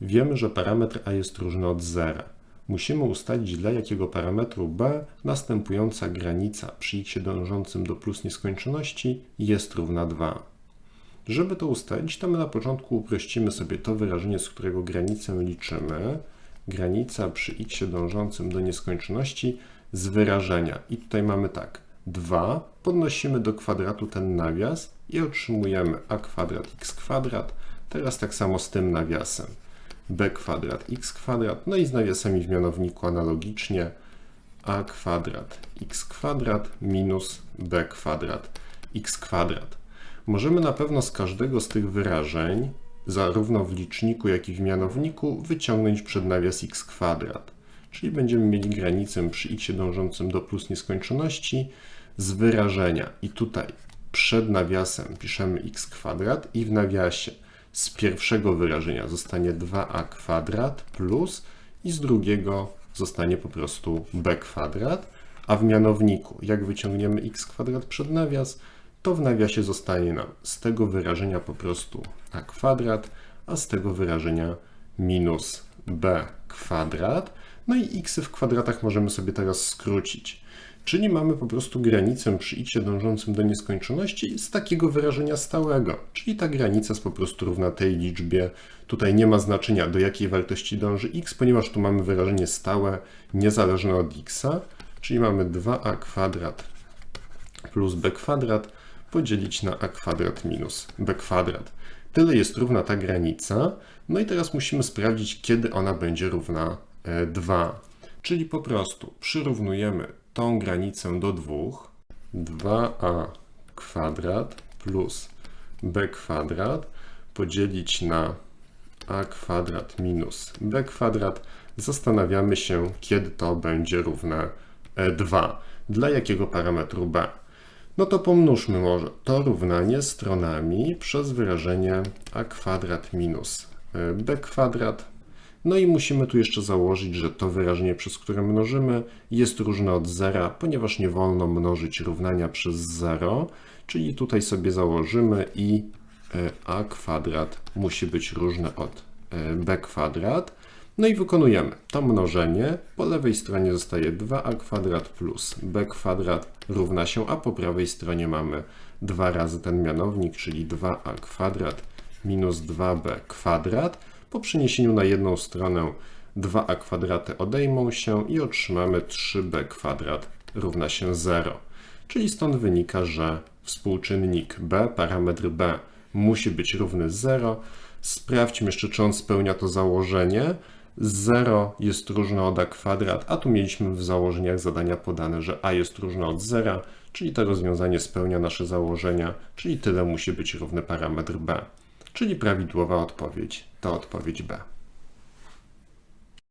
Wiemy, że parametr a jest różny od zera. Musimy ustalić dla jakiego parametru b następująca granica przy x dążącym do plus nieskończoności jest równa 2. Żeby to ustalić, to my na początku uprościmy sobie to wyrażenie, z którego granicę liczymy. Granica przy x dążącym do nieskończoności z wyrażenia. I tutaj mamy tak. 2 podnosimy do kwadratu ten nawias i otrzymujemy a kwadrat x kwadrat. Teraz tak samo z tym nawiasem. B kwadrat x kwadrat. No i z nawiasami w mianowniku analogicznie a kwadrat x kwadrat minus b kwadrat x kwadrat. Możemy na pewno z każdego z tych wyrażeń, zarówno w liczniku, jak i w mianowniku, wyciągnąć przednawias x kwadrat. Czyli będziemy mieli granicę przy x dążącym do plus nieskończoności z wyrażenia. I tutaj przed nawiasem piszemy x kwadrat i w nawiasie z pierwszego wyrażenia zostanie 2a kwadrat plus i z drugiego zostanie po prostu b kwadrat, a w mianowniku, jak wyciągniemy x kwadrat przed nawias, to w nawiasie zostanie nam z tego wyrażenia po prostu a kwadrat, a z tego wyrażenia minus b kwadrat. No i x w kwadratach możemy sobie teraz skrócić. Czyli mamy po prostu granicę przy x dążącym do nieskończoności z takiego wyrażenia stałego. Czyli ta granica jest po prostu równa tej liczbie. Tutaj nie ma znaczenia do jakiej wartości dąży x, ponieważ tu mamy wyrażenie stałe, niezależne od x. Czyli mamy 2a kwadrat plus b kwadrat podzielić na a kwadrat minus b kwadrat. Tyle jest równa ta granica. No i teraz musimy sprawdzić, kiedy ona będzie równa 2. Czyli po prostu przyrównujemy tą granicę do 2. 2a kwadrat plus b kwadrat podzielić na a kwadrat minus b kwadrat. Zastanawiamy się, kiedy to będzie równe 2. Dla jakiego parametru b? No to pomnóżmy może to równanie stronami przez wyrażenie a kwadrat minus b kwadrat. No i musimy tu jeszcze założyć, że to wyrażenie, przez które mnożymy, jest różne od zera, ponieważ nie wolno mnożyć równania przez 0, czyli tutaj sobie założymy i a kwadrat musi być różne od b kwadrat. No i wykonujemy to mnożenie. Po lewej stronie zostaje 2a kwadrat plus b kwadrat równa się, a po prawej stronie mamy dwa razy ten mianownik, czyli 2a kwadrat minus 2b kwadrat. Po przeniesieniu na jedną stronę 2a kwadraty odejmą się i otrzymamy 3b kwadrat równa się 0. Czyli stąd wynika, że współczynnik b, parametr b musi być równy 0. Sprawdźmy jeszcze, czy on spełnia to założenie. 0 jest różne od a kwadrat, a tu mieliśmy w założeniach zadania podane, że a jest różne od 0, czyli to rozwiązanie spełnia nasze założenia, czyli tyle musi być równy parametr b. Czyli prawidłowa odpowiedź to odpowiedź B.